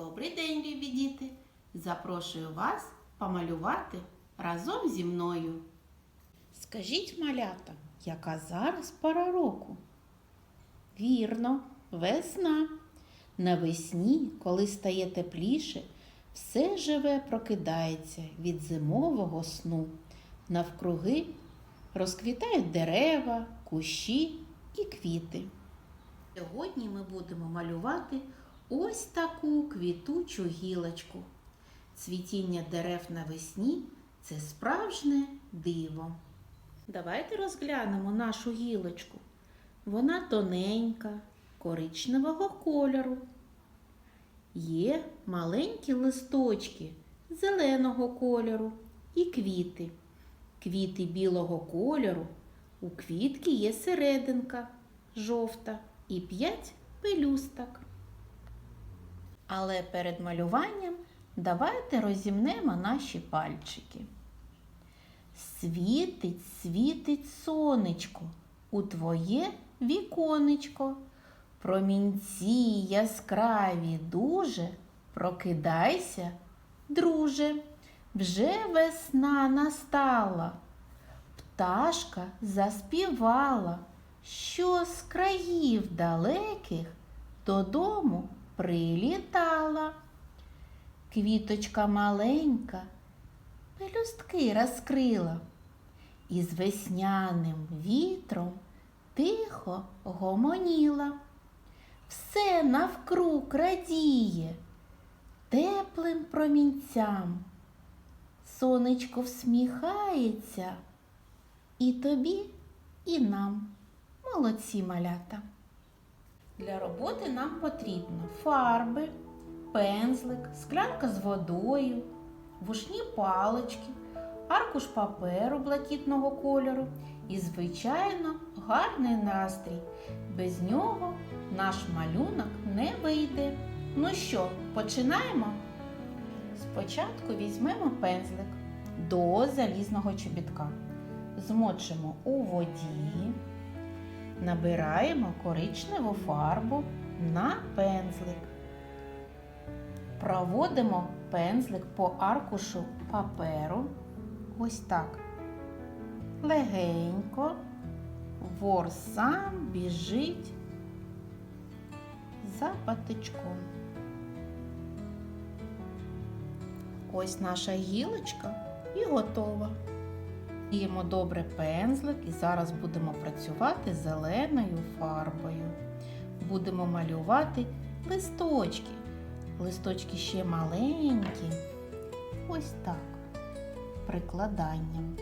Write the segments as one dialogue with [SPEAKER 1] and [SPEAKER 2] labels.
[SPEAKER 1] Добрий день, любі діти! Запрошую вас помалювати разом зі мною. Скажіть, малята, яка зараз пора року? Вірно, весна. Навесні, коли стає тепліше, все живе прокидається від зимового сну. Навкруги розквітають дерева, кущі і квіти. Сьогодні ми будемо малювати ось таку квітучу гілочку. Цвітіння дерев навесні це справжнє диво. Давайте розглянемо нашу гілочку. Вона тоненька, коричневого кольору. Є маленькі листочки зеленого кольору і квіти. Квіти білого кольору. У квітки є серединка жовта і п'ять пелюсток. Але перед малюванням давайте розімнемо наші пальчики. Світить, світить сонечко у твоє віконечко. Промінці яскраві дуже, прокидайся, друже, вже весна настала. Пташка заспівала, що з країв далеких додому прилітала. Квіточка маленька, пелюстки розкрила, і з весняним вітром тихо гомоніла. Все навкруг радіє теплим промінцям. Сонечко всміхається і тобі, і нам. Молодці малята. Для роботи нам потрібно фарби, пензлик, склянка з водою, вушні палички, аркуш паперу блакитного кольору і, звичайно, гарний настрій. Без нього наш малюнок не вийде. Ну що, починаємо? Спочатку візьмемо пензлик до залізного чобітка, змочимо у воді. Набираємо коричневу фарбу на пензлик. Проводимо пензлик по аркушу паперу. Ось так. Легенько. Вор сам біжить за патичком. Ось наша гілочка і готова. Діємо добре пензлик і зараз будемо працювати зеленою фарбою. Будемо малювати листочки. Листочки ще маленькі. Ось так. Прикладанням.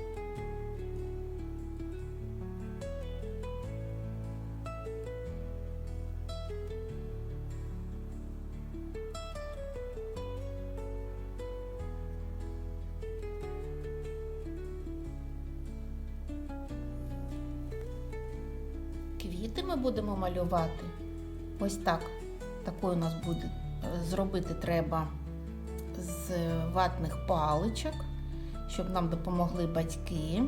[SPEAKER 1] Квіти ми будемо малювати. Ось так. Такою у нас буде е, зробити треба з ватних паличок, щоб нам допомогли батьки.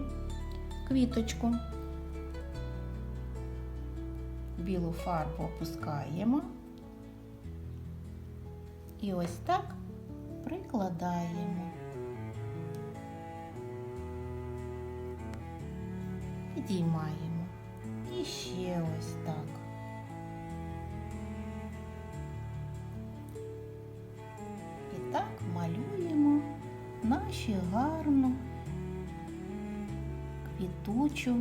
[SPEAKER 1] Квіточку. Білу фарбу опускаємо. І ось так прикладаємо. Підіймаємо. І ще ось так. І так малюємо нашу гарну квітучу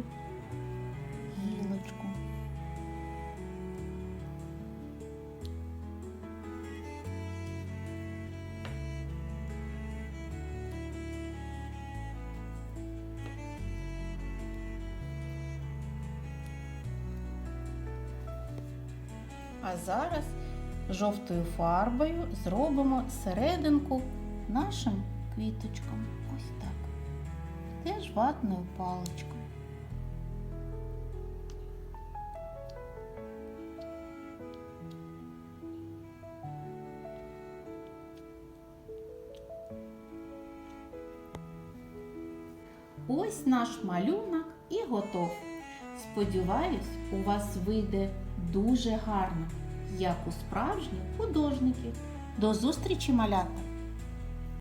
[SPEAKER 1] А зараз жовтою фарбою зробимо серединку нашим квіточкам. Ось так. Теж ватною паличкою. Ось наш малюнок і готов. Сподіваюсь, у вас вийде дуже гарно, як у справжніх художників. До зустрічі, малята!